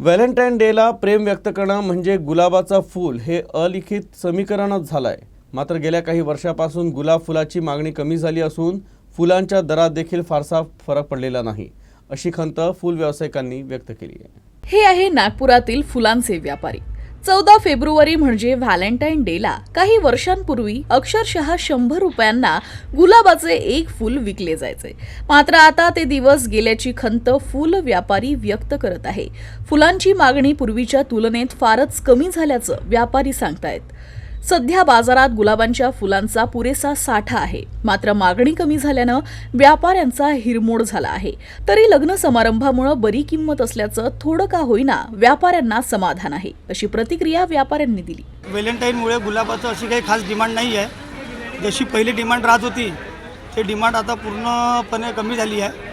Valentine डेला प्रेम व्यक्त करणं म्हणजे गुलाबाचं फूल हे अलिखित समीकरणच झालं आहे मात्र गेल्या काही वर्षापासून गुलाब फुलाची मागणी कमी झाली असून फुलांच्या दरात देखील फारसा फरक पडलेला नाही अशी खंत फुल व्यावसायिकांनी व्यक्त केली आहे. हे आहे नागपुरातील फुलांचे व्यापारी. चौदा फेब्रुवारी म्हणजे व्हॅलेंटाईन डेला. काही वर्षांपूर्वी अक्षरशः शंभर रुपयांना गुलाबाचे एक फूल विकले जायचे. मात्र आता ते दिवस गेल्याची खंत फूल व्यापारी व्यक्त करत आहे. फुलांची मागणी पूर्वीच्या तुलनेत फारच कमी झाल्याचं व्यापारी सांगतायत. सध्या बाजारात गुलाबांच्या फुलांचा पुरेसा साठा आहे. मात्र मागणी कमी झाल्यानं व्यापाऱ्यांचा हिरमोड झाला आहे. तरी लग्न समारंभामुळं बरी किंमत असल्याचं थोडं का होईना व्यापाऱ्यांना समाधान आहे अशी प्रतिक्रिया व्यापाऱ्यांनी दिली. व्हॅलेंटाईनमुळे गुलाबाचं अशी काही खास डिमांड नाही आहे. जशी पहिली डिमांड राहत होती ते डिमांड आता पूर्णपणे कमी झाली आहे.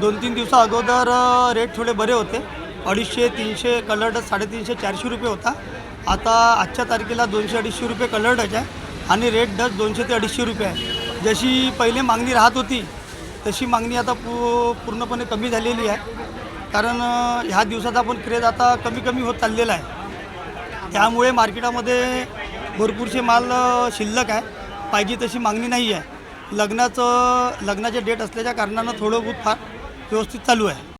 दोन तीन दिवसा अगोदर रेट थोडे बरे होते. अडीचशे तीनशे कलर्ड साडेतीनशे चारशे रुपये होता. आता आजच्या तारखेला दोनशे अडीचशे रुपये कलर्डच आहे आणि रेट डच दोनशे ते अडीचशे रुपये आहे. जशी पहिले मागणी राहत होती तशी मागणी आता पू पूर्णपणे कमी झालेली आहे. कारण ह्या दिवसात आपण क्रेज आता कमी कमी होत चाललेला आहे. त्यामुळे मार्केटामध्ये भरपूरसे माल शिल्लक आहे. पाहिजे तशी मागणी नाही आहे लग्नाचं लग्नाचे डेट असल्याच्या कारणानं थोडं बहुत फार व्यवस्थित चालू आहे.